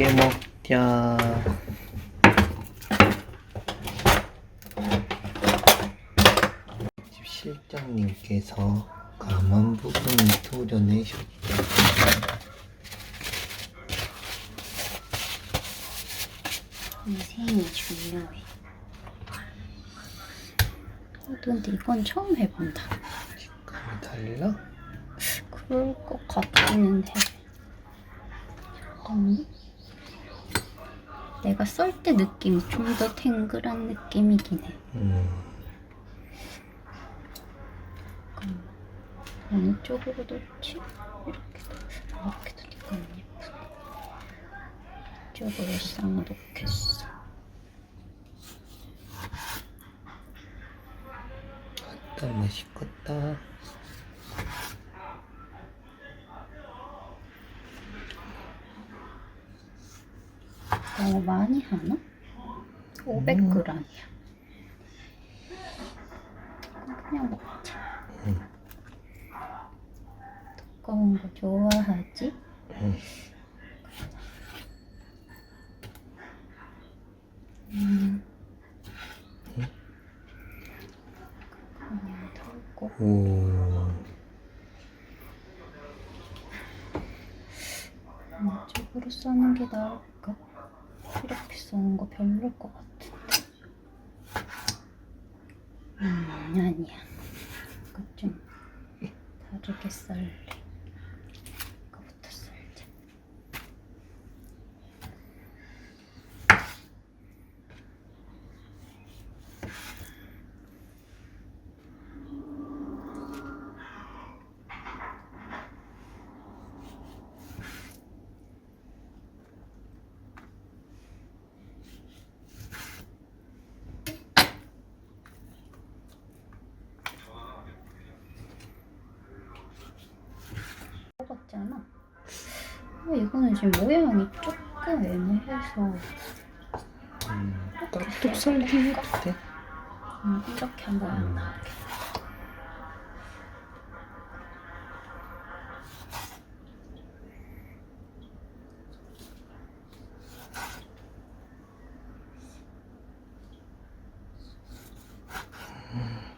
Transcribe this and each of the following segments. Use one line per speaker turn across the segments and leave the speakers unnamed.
맛있게 먹자. 집 실장님께서 감한 부분을 도려내셨다.
인생이 중요해. 어, 근데 이건 처음 해본다.
식감이 달라?
그럴 것 같기는 해. 잠깐만. 내가 썰 때 느낌이 좀 더 탱글한 느낌이긴 해.
음,
어느 쪽으로 놓지? 이렇게 이렇게 두니까 안 예쁘네. 이쪽으로 쌍 놓겠어.
아따 맛있겠다.
너무 많이 하나? 500g이야. 그냥 먹자.
응.
두꺼운 거 좋아하지?
응.
음. 그냥 털고
오,
이쪽으로 써는 게 나을까? 써는 거 별로일 것 같은데. 음, 아니야. 이거 좀 다르게 썰래. 이거부터 썰자. 먹었잖아. 어, 이거는 지금 모양이 조금 애매해서
음, 깍둑 썰기 같아.
음, 이렇게 한번
음.
나오게.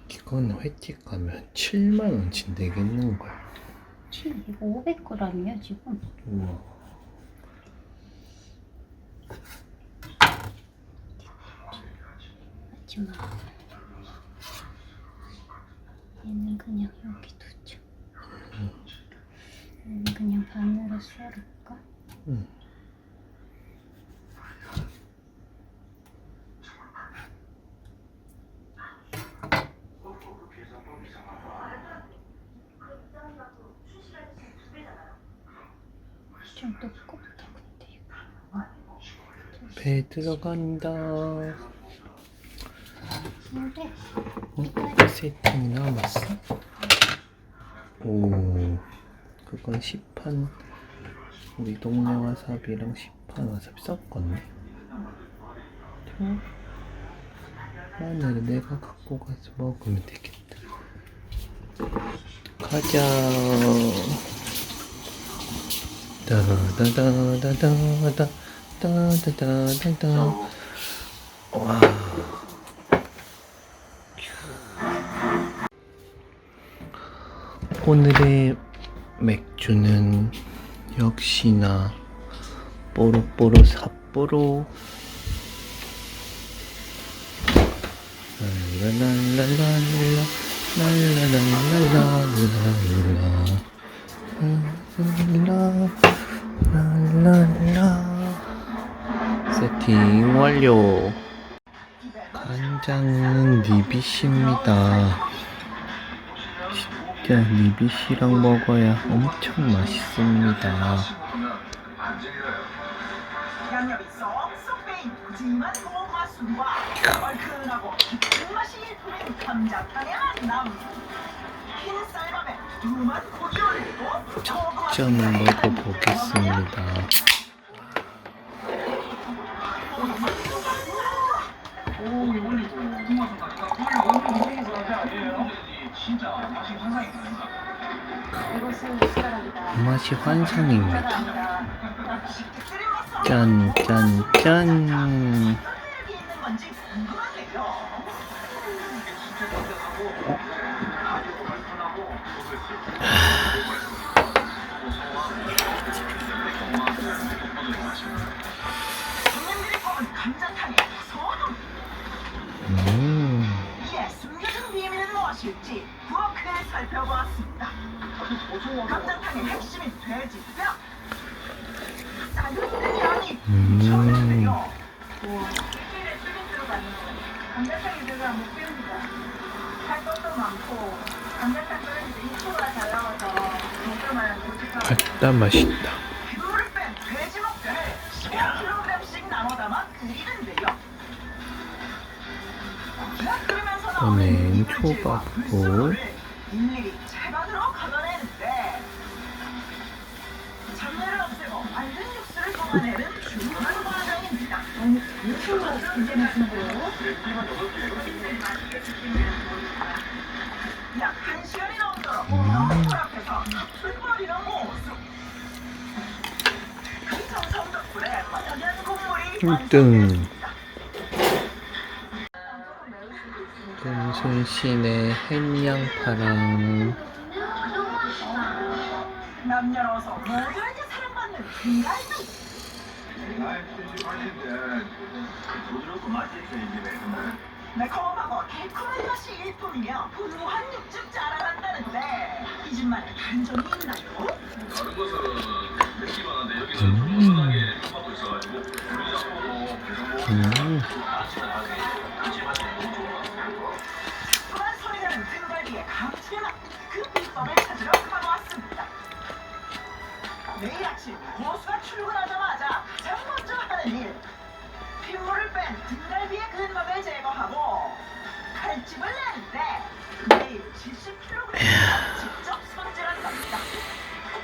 이거는 횟집 가면 7만 원치 되겠는 거야.
치, 이거 500g이야 지금.
우와.
하지마. 얘는 그냥 여기 두자. 얘는 그냥 반으로 썰을까?
응.
근데 이거.
배 들어간다.
근데
어? 세팅이 남았어? 오, 그건 시판. 우리 동네 와사비랑 시판 와사비 섞었네. 자, 마늘은 내가 갖고 가서 먹으면 되겠다. 가자. 다다다다다다 다다다다다 와. 오늘의 맥주는 역시나 뽀로뽀로 삿뽀로 랄랄랄랄랄라 랄랄랄랄랄랄 랄랄라. 세팅 완료. 간장은 리비씨입니다. 진짜 리비씨랑 먹어야 엄청 맛있습니다 좀 먹어보겠습니다. 맛이 환상입니다. 짠, 짠, 짠.
감자탕의 소금
음,
이에 숨겨진 비밀은 무엇일지 부엌에 살펴보았습니다. 감자탕의 핵심인 돼지뼈. 쌓여있는 양이
음.
엄청난데요.
감자탕이 제가 못 배웁니다. 할 것도 많고 감자탕 끓이는데 인초가 잘 나와서 먹을 만한 고집하고
맛있다, 맛있다.
피부를 뺀 돼지 목뼈를 15kg씩 나눠 담아 끓이는데요. 끓으면서 나오는
이번엔
이물질과
초밥도.
불순물을 일일이 채반으로 걷어내는데 잡내를 없애고 맑은 육수를 뽑아내는 중요한 과정입니다.
육수로 이제 무슨 거예요?
약 1시간이 넘도록 너무 앞에서 풀뿌리는 모습. 그 정성 덕분에 바닥난 국물이
1등. 금순신의 햇양파랑
비갈비. 매콤하고 달콤한 맛이 일품이며 풍부한 육즙 자라난다는데 이 집만의 다른 점이 있나요?
음. 음.
매일 아침 고수가 출근하자마자 가장 먼저 하는 일. 핏물을 뺀 등갈비의 근막을 제거하고 칼집을 내는데 매일 70kg 직접 손질한답니다.